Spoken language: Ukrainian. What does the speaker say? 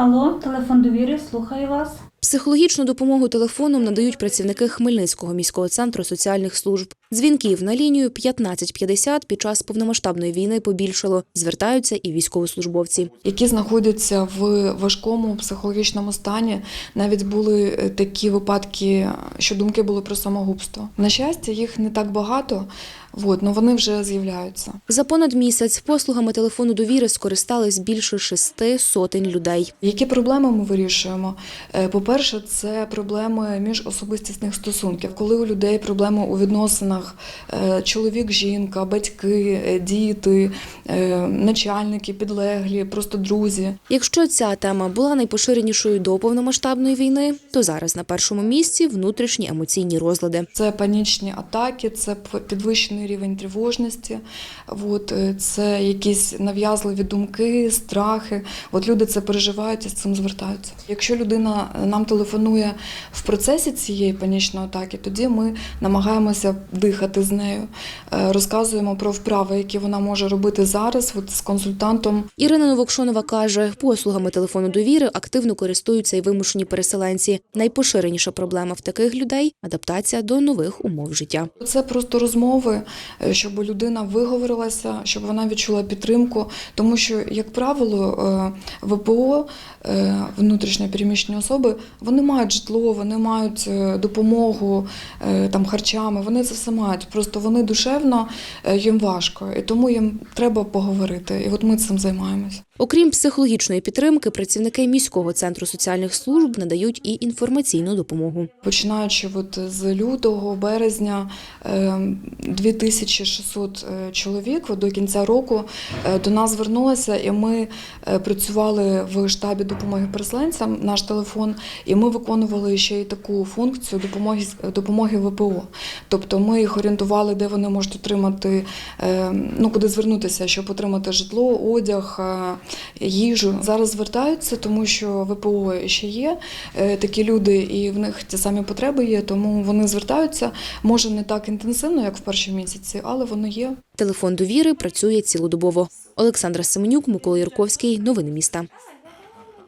Алло, телефон довіри, слухаю вас. Психологічну допомогу телефоном надають працівники Хмельницького міського центру соціальних служб. Дзвінків на лінію 1550 під час повномасштабної війни побільшало. Звертаються і військовослужбовці. які знаходяться в важкому психологічному стані. Навіть були е, такі випадки, що думки були про самогубство. На щастя, їх не так багато, от, але вони вже з'являються. За понад місяць послугами телефону довіри скористались більше шести сотень людей. Які проблеми ми вирішуємо? Е, По-перше, це проблеми міжособистісних стосунків, коли у людей проблеми у відносинах е, чоловік, жінка, батьки, е, діти, е, начальники, підлеглі, просто друзі. Якщо ця тема була найпоширенішою до повномасштабної війни, то зараз на першому місці внутрішні емоційні розлади. Це панічні атаки, це підвищений рівень тривожності, от, це якісь нав'язливі думки, страхи. От люди це переживають і з цим звертаються. Якщо людина нам телефонує в процесі цієї панічної атаки, тоді ми намагаємося дихати з нею, е, розказуємо про вправи, які вона може робити зараз от, з консультантом. Ірина Новокшонова каже, послугами телефону довіри активно користуються і вимушені переселенці. Найпоширеніша проблема в таких людей адаптація до нових умов життя. Це просто розмови, е, щоб людина виговорилася, щоб вона відчула підтримку. Тому що, як правило, е, ВПО, внутрішньо переміщені особи, вони мають житло, вони мають е, допомогу е, там харчами. Вони це все мають. Просто вони душевно е, їм важко, і тому їм треба поговорити. І от ми цим займаємось. Окрім психологічної підтримки, працівники міського центру соціальних служб надають і інформаційну допомогу. Починаючи от з лютого, березня, е, 2600 е, чоловік до кінця року до нас звернулося, і ми працювали в штабі допомоги переселенцям, наш телефон, і ми виконували ще й таку функцію допомоги, допомоги ВПО. Тобто ми їх орієнтували, де вони можуть отримати, е, ну куди звернутися, щоб отримати житло, одяг, е, їжу. Зараз звертаються, тому що ВПО ще є е, такі люди, і в них ті самі потреби є, тому вони звертаються. Може не так інтенсивно, як в перші місяці, але вони є. Телефон довіри працює цілодобово. Олександра Семенюк, Микола Юрковський. Новини міста.